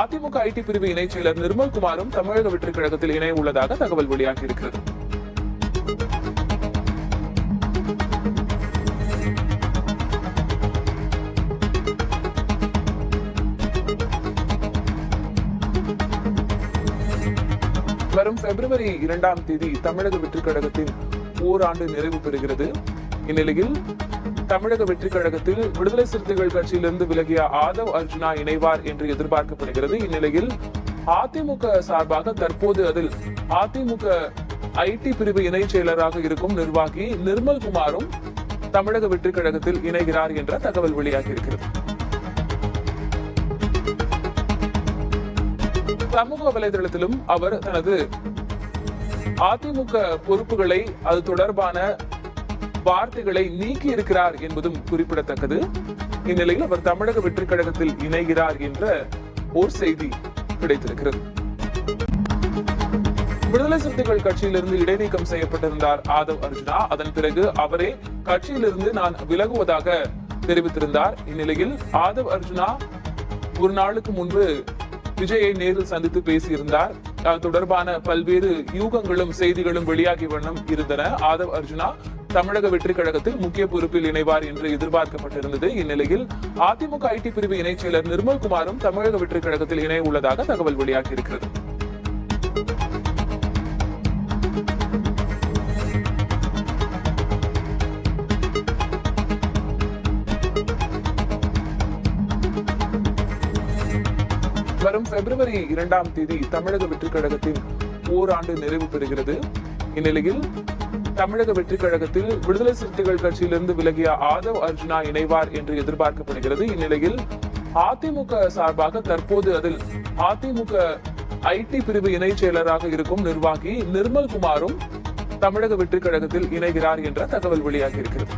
AIADMK ID பிரிவு இணைச் செயலர் நிர்மல் குமாரும் தமிழக வெற்றிக் கழகத்தில் இணைய உள்ளதாக தகவல் வெளியாகி இருக்கிறது வரும் பிப்ரவரி இரண்டாம் தேதி தமிழக வெற்றிக் கழகத்தின் ஓராண்டு நிறைவு பெறுகிறது. இந்நிலையில் தமிழக வெற்றி கழகத்தில் விடுதலை சிறுத்தைகள் கட்சியிலிருந்து விலகிய ஆதவ் அர்ஜுனா இணைவார் என்று எதிர்பார்க்கப்படுகிறது. இந்நிலையில் அதிமுக சார்பாக தற்போது அதில் அதிமுக ஐடி பிரிவு இணைச் செயலராக இருக்கும் நிர்வாகி நிர்மல் குமாரும் தமிழக வெற்றி கழகத்தில் இணைகிறார் என்ற தகவல் வெளியாகி இருக்கிறது. சமூக வலைதளத்திலும் அவர் தனது அதிமுக பொறுப்புகளை அது தொடர்பான வார்த்தைகளை நீக்கி இருக்கிறார் என்பதும் குறிப்பிடத்தக்கது. இந்நிலையில் அவர் தமிழக வெற்றிக் கழகத்தில் இணைகிறார் என்ற ஒரு செய்தி கிடைத்திருக்கிறது. விடுதலை சிறுத்தைகள் கட்சியிலிருந்து இடைநீக்கம் செய்யப்பட்டிருந்தார் ஆதவ் அர்ஜுனா. அதன் பிறகு அவரே கட்சியிலிருந்து நான் விலகுவதாக தெரிவித்திருந்தார். இந்நிலையில் ஆதவ் அர்ஜுனா ஒரு நாளுக்கு முன்பு விஜயை நேரில் சந்தித்து பேசியிருந்தார். அது தொடர்பான பல்வேறு யூகங்களும் செய்திகளும் வெளியாகி வண்ணம் இருந்தன. ஆதவ் அர்ஜுனா தமிழக வெற்றிக் கழகத்தில் முக்கிய பொறுப்பில் இணைவார் என்று எதிர்பார்க்கப்பட்டிருந்தது. இந்நிலையில் அதிமுக ஐடி பிரிவு இணைச் செயலர் நிர்மல் குமாரும் தமிழக வெற்றிக் கழகத்தில் இணைய உள்ளதாக தகவல் வெளியாகியிருக்கிறது. வரும் பிப்ரவரி இரண்டாம் தேதி தமிழக வெற்றிக் கழகத்தின் ஓராண்டு நிறைவு பெறுகிறது. இந்நிலையில் தமிழக வெற்றிக் கழகத்தில் விடுதலை சிறுத்தைகள் கட்சியிலிருந்து விலகிய ஆதவ் அர்ஜுனா இணைவார் என்று எதிர்பார்க்கப்படுகிறது. இந்நிலையில் அதிமுக சார்பாக தற்போது அதில் அதிமுக ஐடி பிரிவு இணைச் செயலராக இருக்கும் நிர்வாகி நிர்மல் குமாரும் தமிழக வெற்றிக் கழகத்தில் இணைகிறார் என்ற தகவல் வெளியாகி இருக்கிறது.